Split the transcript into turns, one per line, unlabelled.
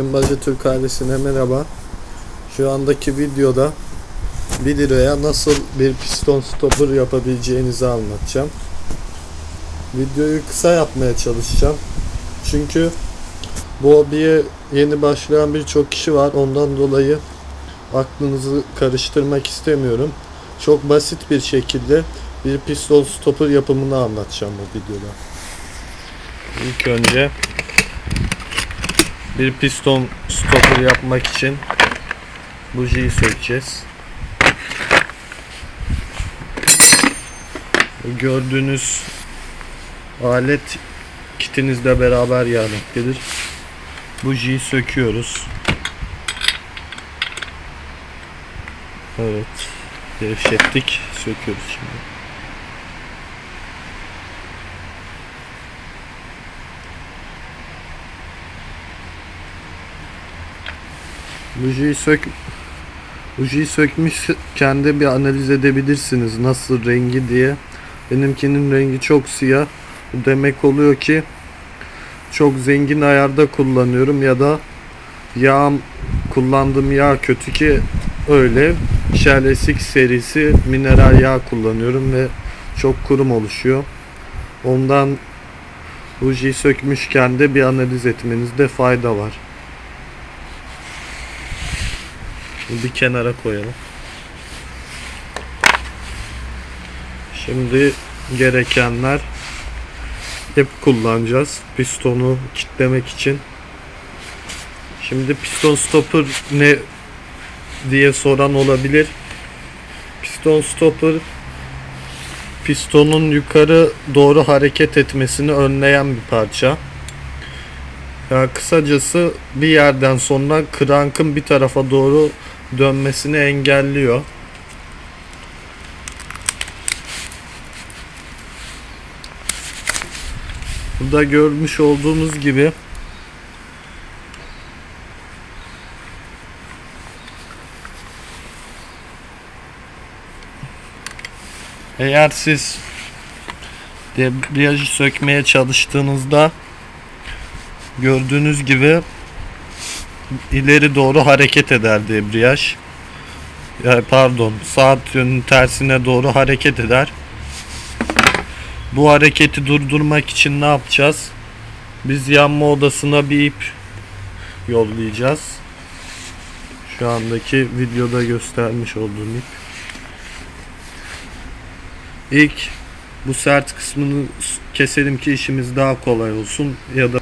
Kımbacı Türk ailesine merhaba. Şu andaki videoda 1 liraya nasıl bir piston stopper yapabileceğinizi anlatacağım. Videoyu kısa yapmaya çalışacağım. Çünkü bu hobiye yeni başlayan birçok kişi var. Ondan dolayı aklınızı karıştırmak istemiyorum. Çok basit bir şekilde bir piston stopper yapımını anlatacağım bu videoda. İlk önce bir piston stopper yapmak için bujiyi sökeceğiz. Gördüğünüz alet kitinizle beraber gelmektedir. Bujiyi söküyoruz. Evet. Gevşettik. Söküyoruz şimdi. Bujiyi sök Bujiyi sökmüşken de bir analiz edebilirsiniz nasıl rengi diye. Benimkinin rengi çok siyah. Bu demek oluyor ki çok zengin ayarda kullanıyorum ya da yağım kullandığım yağ kötü ki öyle. Shell serisi mineral yağ kullanıyorum ve çok kurum oluşuyor. Ondan bujiyi sökmüşken de bir analiz etmenizde fayda var. Bir kenara koyalım. Şimdi gerekenler hep kullanacağız. Pistonu kitlemek için. Şimdi piston stopper ne diye soran olabilir. Piston stopper pistonun yukarı doğru hareket etmesini önleyen bir parça. Ya kısacası bir yerden sonra krankın bir tarafa doğru dönmesini engelliyor. Burada görmüş olduğumuz gibi Eğer siz debriyajı sökmeye çalıştığınızda gördüğünüz gibi ileri doğru hareket eder debriyaj. Ya pardon, saat yönünün tersine doğru hareket eder. Bu hareketi durdurmak için ne yapacağız? Biz yanma odasına bir ip yollayacağız. Şu andaki videoda göstermiş olduğum ip. İlk bu sert kısmını keselim ki işimiz daha kolay olsun ya da